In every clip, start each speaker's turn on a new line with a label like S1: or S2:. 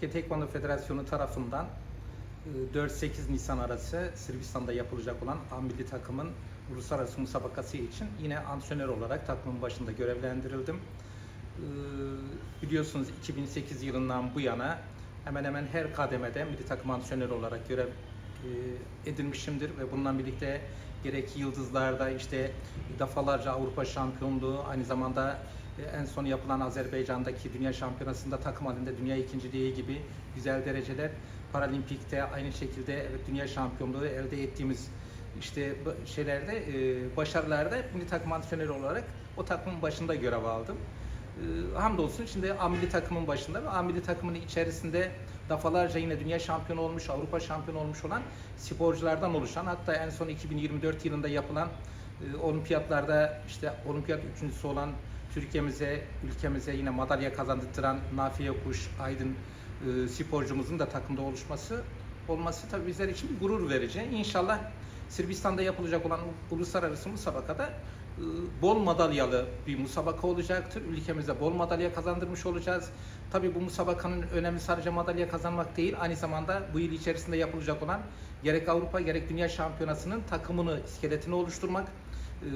S1: Türkiye Tekvando Federasyonu tarafından e, 4-8 Nisan arası Sırbistan'da yapılacak olan A takımın uluslararası musabakası için yine antrenör olarak takımın başında görevlendirildim. E, Biliyorsunuz 2008 yılından bu yana hemen hemen her kademede milli takım antrenörü olarak görev e, edinmişimdir ve bununla birlikte gerek yıldızlarda işte defalarca Avrupa şampiyonluğu aynı zamanda e, en son yapılan Azerbaycan'daki dünya şampiyonasında takım halinde dünya ikinciliği gibi güzel dereceler Paralimpik'te aynı şekilde dünya şampiyonluğu elde ettiğimiz işte şeylerde e, başarılarda milli takım antrenörü olarak o takımın başında görev aldım. E, hamdolsun şimdi A milli takımın başında ve A milli takımın içerisinde defalarca yine dünya şampiyonu olmuş, Avrupa şampiyonu olmuş olan sporculardan oluşan hatta en son 2024 yılında yapılan e, olimpiyatlarda işte olimpiyat üçüncüsü olan Türkiye'mize, ülkemize yine madalya kazandırtıran Nafiye Kuş, Aydın e, sporcumuzun da takımda oluşması olması tabii bizler için gurur verici. İnşallah Sırbistan'da yapılacak olan uluslararası musabakada e, bol madalyalı bir musabaka olacaktır. Ülkemize bol madalya kazandırmış olacağız. Tabii bu musabakanın önemi sadece madalya kazanmak değil, aynı zamanda bu yıl içerisinde yapılacak olan gerek Avrupa gerek Dünya Şampiyonası'nın takımını, iskeletini oluşturmak. Ee,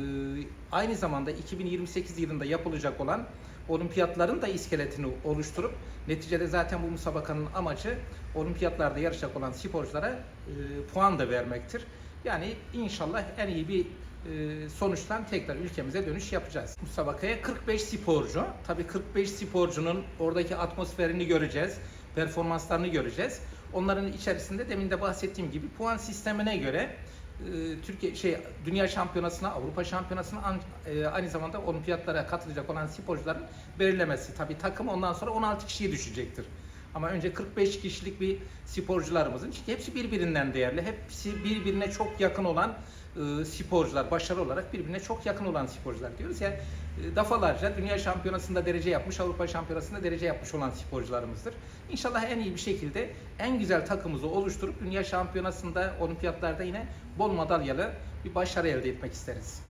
S1: aynı zamanda 2028 yılında yapılacak olan olimpiyatların da iskeletini oluşturup neticede zaten bu musabakanın amacı olimpiyatlarda yarışacak olan sporculara e, puan da vermektir. Yani inşallah en iyi bir e, sonuçtan tekrar ülkemize dönüş yapacağız. Musabakaya 45 sporcu. Tabii 45 sporcunun oradaki atmosferini göreceğiz. Performanslarını göreceğiz. Onların içerisinde demin de bahsettiğim gibi puan sistemine göre Türkiye şey Dünya Şampiyonası'na, Avrupa Şampiyonası'na e, aynı zamanda olimpiyatlara katılacak olan sporcuların belirlemesi. Tabii takım ondan sonra 16 kişiye düşecektir. Ama önce 45 kişilik bir sporcularımızın çünkü hepsi birbirinden değerli. Hepsi birbirine çok yakın olan e, sporcular, başarı olarak birbirine çok yakın olan sporcular diyoruz ya. E, defalarca dünya şampiyonasında derece yapmış, Avrupa şampiyonasında derece yapmış olan sporcularımızdır. İnşallah en iyi bir şekilde en güzel takımımızı oluşturup dünya şampiyonasında, olimpiyatlarda yine bol madalyalı bir başarı elde etmek isteriz.